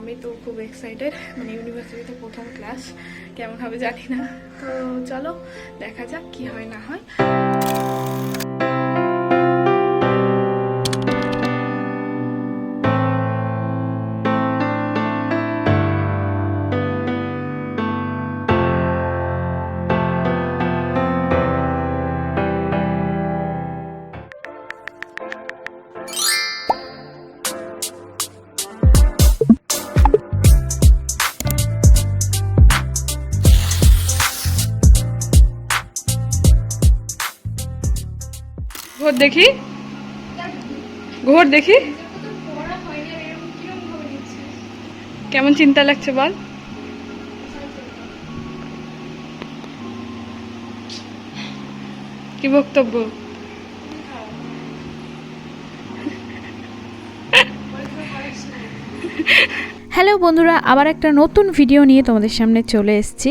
আমি তো খুব এক্সাইটেড মানে ইউনিভার্সিটিতে প্রথম ক্লাস কেমন হবে জানি না। তো চলো, দেখা যাক কি হয় না হয়। ঘোর দেখি। ঘোর দেখি। কেমন চিন্তা লাগছে বল। কি বক্তব্য। হ্যালো বন্ধুরা, আবার একটা নতুন ভিডিও নিয়ে তোমাদের সামনে চলে এসেছি।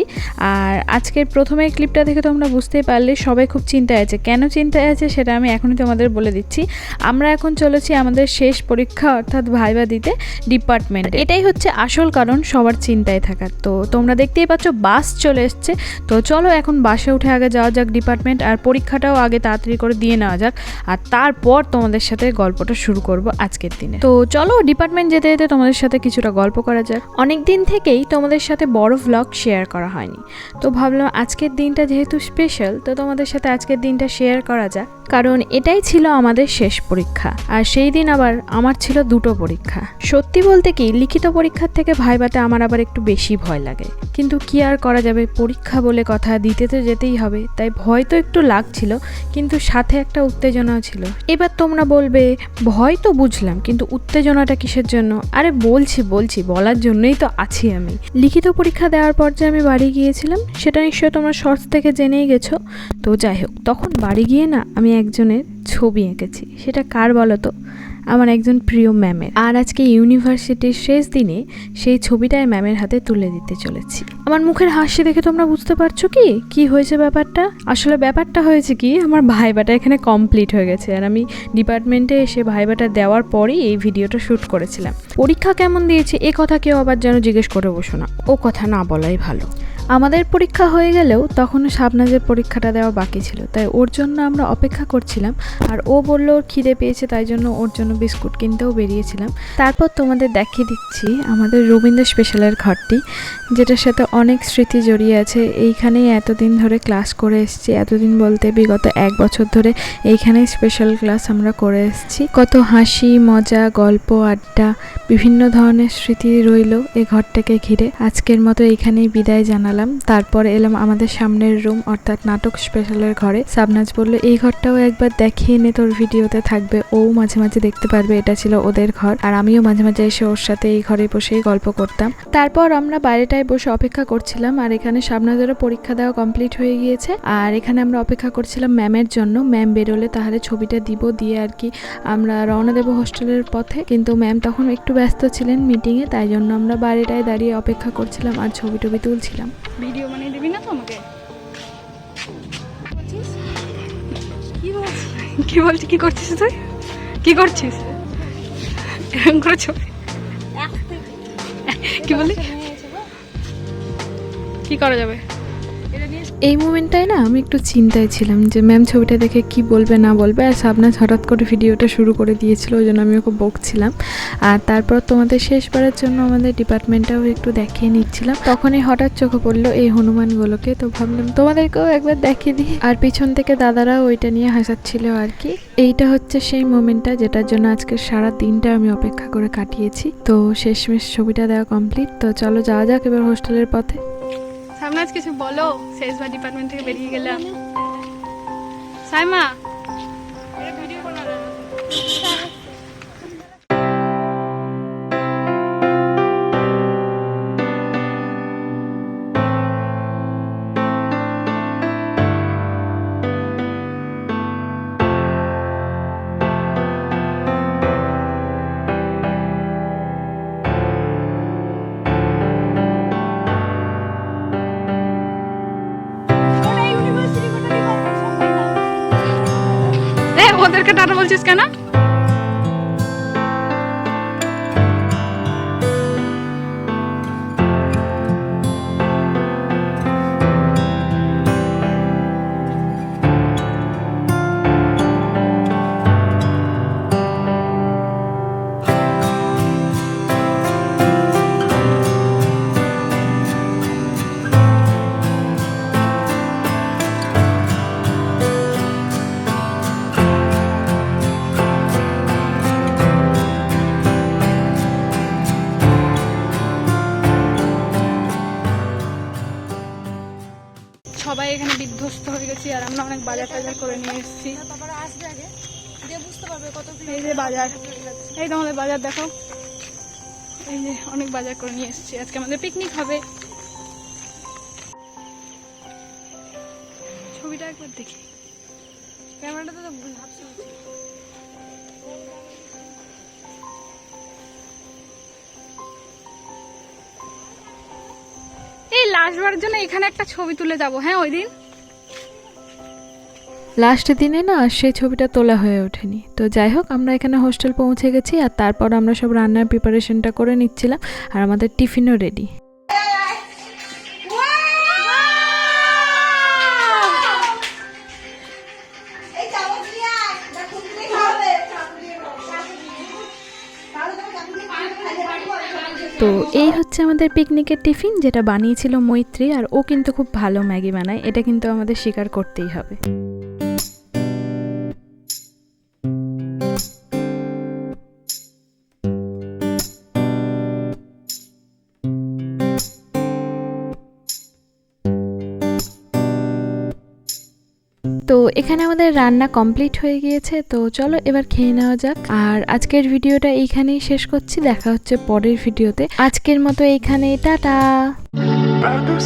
আর আজকের প্রথমে ক্লিপটা দেখে তোমরা বুঝতেই পারলে সবাই খুব চিন্তায় আছে। কেন চিন্তায় আছে সেটা আমি এখনই তোমাদের বলে দিচ্ছি। আমরা এখন চলেছি আমাদের শেষ পরীক্ষা অর্থাৎ ভাইবা দিতে ডিপার্টমেন্ট এটাই হচ্ছে আসল কারণ সবার চিন্তায় থাকার। তো তোমরা দেখতেই পাচ্ছ বাস চলে এসছে। তো চলো এখন বাসে উঠে আগে যাওয়া যাক ডিপার্টমেন্ট আর পরীক্ষাটাও আগে তাড়াতাড়ি করে দিয়ে নেওয়া যাক। আর তারপর তোমাদের সাথে গল্পটা শুরু করব আজকের দিনে। তো চলো ডিপার্টমেন্ট যেতে যেতে তোমাদের সাথে কিছুটা গল্প করা যাক। অনেক দিন থেকেই তোমাদের সাথে বড় ভ্লগ শেয়ার করা হয়নি। তো ভাবলাম আজকের দিনটা যেহেতু স্পেশাল তো তোমাদের সাথে আজকের দিনটা শেয়ার করা যাক। কারণ এটাই ছিল আমাদের শেষ পরীক্ষা। আর সেই দিন আবার আমার ছিল দুটো পরীক্ষা। সত্যি বলতে কি, লিখিত পরীক্ষার থেকে ভাইবাতে আমার আবার একটু বেশি ভয় লাগে। কিন্তু কি আর করা যাবে, পরীক্ষা বলে কথা দিতে তো যেতেই হবে, তাই ভয় তো একটু লাগছিল, কিন্তু সাথে একটা উত্তেজনাও ছিল। এবার তোমরা বলবে, ভয় তো বুঝলাম, কিন্তু উত্তেজনাটা কিসের জন্য? আরে বলছি বলছি বলার জন্যই তো আছি আমি। লিখিত পরীক্ষা দেওয়ার পর যে আমি বাড়ি গিয়েছিলাম, সেটা নিশ্চয়ই তোমরা শর্টস থেকে জেনেই গেছো। তো যাই হোক, তখন বাড়ি গিয়ে না আমি একজনের ছবি এঁকেছি। সেটা কার বলো তো? আমার একজন প্রিয় ম্যামের। আর আজকে ইউনিভার্সিটির শেষ দিনে সেই ছবিটাই ম্যামের হাতে তুলে দিতে চলেছি। আমার মুখের হাসি দেখে তোমরা বুঝতে পারছ কি? কি হয়েছে ব্যাপারটা? আসলে ব্যাপারটা হয়েছে কি, আমার ভাইবাটা এখানে কমপ্লিট হয়ে গেছে। আর আমি ডিপার্টমেন্টে এসে ভাইবাটা দেওয়ার পরেই এই ভিডিওটা শ্যুট করেছিলাম। পরীক্ষা কেমন দিয়েছে? এ কথা কেউ আবার যেন জিজ্ঞেস করে বসো না। ও কথা না বলাই ভালো। আমাদের পরীক্ষা হয়ে গেলেও তখনও শাবনাজের পরীক্ষাটা দেওয়া বাকি ছিল। তাই ওর জন্য আমরা অপেক্ষা করছিলাম। আর ও বলল ওর খিদে পেয়েছে, তাই জন্য ওর জন্য বিস্কুট কিনতেও বেরিয়েছিলাম। তারপর তোমাদের দেখিয়ে দিচ্ছি আমাদের রবীন্দ্র স্পেশালের ঘরটি, যেটার সাথে অনেক স্মৃতি জড়িয়ে আছে। এইখানেই এতদিন ধরে ক্লাস করে এসেছি। এতদিন বলতে বিগত এক বছর ধরে এইখানেই স্পেশাল ক্লাস আমরা করে এসেছি। কত হাসি, মজা, গল্প, আড্ডা, বিভিন্ন ধরনের স্মৃতি রইল এই ঘরটাকে ঘিরে। আজকের মতো এইখানেই বিদায় জানালাম। তারপর এলাম আমাদের সামনের রুম অর্থাৎ নাটক স্পেশালের ঘরে। সাবনাজ বলল, এই ঘরটাও একবার দেখিয়ে নে, তোর ভিডিওতে থাকবে। ও মাঝে মাঝে দেখতে পারবে, এটা ছিল ওদের ঘর। আর আমিও মাঝে মাঝে এসে ওর সাথে এই ঘরে বসেই গল্প করতাম। তারপর আমরা বাইরেটায় বসে অপেক্ষা করছিলাম, আর এখানে সাবনাজেরও পরীক্ষা দেওয়া কমপ্লিট হয়ে গিয়েছে। আর এখানে আমরা অপেক্ষা করছিলাম ম্যামের জন্য। ম্যাম বেরোলে তাহলে ছবিটা দিব, দিয়ে আর কি আমরা রওনা দেবো হোস্টেলের পথে। কিন্তু ম্যাম তখন একটু ব্যস্ত ছিলেন মিটিংয়ে, তাই জন্য আমরা বাইরেটায় দাঁড়িয়ে অপেক্ষা করছিলাম আর ছবি টবি তুলছিলাম। ভিডিও বানিয়ে দিবি না তো আমাকে কি বলছিস? কি বলছিস কি করছিস তুই? কি করছিস? এরকম করে ছবি। কি বলি। কি করা যাবে? এই মোমেন্টটায় না আমি একটু চিন্তায় ছিলাম যে ম্যাম ছবিটা দেখে কি বলবে, না বলবে। আর সাবনাজ হঠাৎ করে ভিডিওটা শুরু করে দিয়েছিল, ওই জন্য আমি ওকে বকছিলাম। আর তারপর তোমাদের শেষবারের জন্য আমাদের ডিপার্টমেন্টটাও একটু দেখিয়ে নিচ্ছিলাম। তখনই হঠাৎ চোখে পড়ল এই হনুমানগুলোকে। তো ভাবলাম তোমাদেরকেও একবার দেখিয়ে দিই। আর পিছন থেকে দাদারা ওইটা নিয়ে হাসাচ্ছিল আর কি। এইটা হচ্ছে সেই মোমেন্টটা যেটার জন্য আজকে সারা দিনটা আমি অপেক্ষা করে কাটিয়েছি। তো শেষমেশ ছবিটা দেওয়া কমপ্লিট তো চলো যাওয়া যাক এবার হোস্টেলের পথে। সামনে আজ কিছু বলো? শেষবার ডিপার্টমেন্ট থেকে বেরিয়ে গেলাম। সাইমা এ ওদেরকে টাটা বলছিস কেন? গেছি আর আমরা অনেক বাজার টাজার করে নিয়ে এসেছি। বাবারা আসবে আগে দিয়ে বুঝতে পারবে কত এই যে বাজার এই তো আমাদের বাজার দেখো। এই যে অনেক বাজার করে নিয়ে এসেছি। আজকে আমাদের পিকনিক হবে। ছবিটা একবার দেখি। ক্যামেরাটা তো ভাবছি। এই লাস্টবারের জন্য এখানে একটা ছবি তুলে যাব হ্যাঁ ওই দিন? লাস্ট দিনে না সেই ছবিটা তোলা হয়ে ওঠেনি। তো যাই হোক, আমরা এখানে হোস্টেল পৌঁছে গেছি আর তারপর আমরা সব রান্নার প্রিপারেশনটা করে নিচ্ছিলাম আর আমাদের টিফিনও রেডি তো এই হচ্ছে আমাদের পিকনিকের টিফিন যেটা বানিয়েছিল মৈত্রী, আর ও কিন্তু খুব ভালো ম্যাগি বানায়। এটা কিন্তু আমাদের স্বীকার করতেই হবে। তো এখানে আমাদের রান্না কমপ্লিট হয়ে গিয়েছে তো চলো এবার খেয়ে নেওয়া যাক। আর আজকের ভিডিওটা এইখানেই শেষ করছি দেখা হচ্ছে পরের ভিডিওতে। আজকের মতো এইখানে ta-ta! Pas de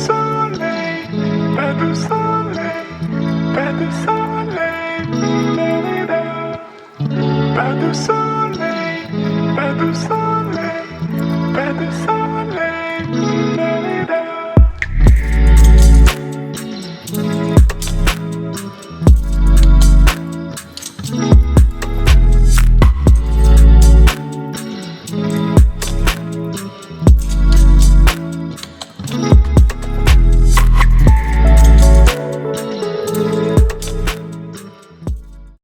soleil, pas de soleil.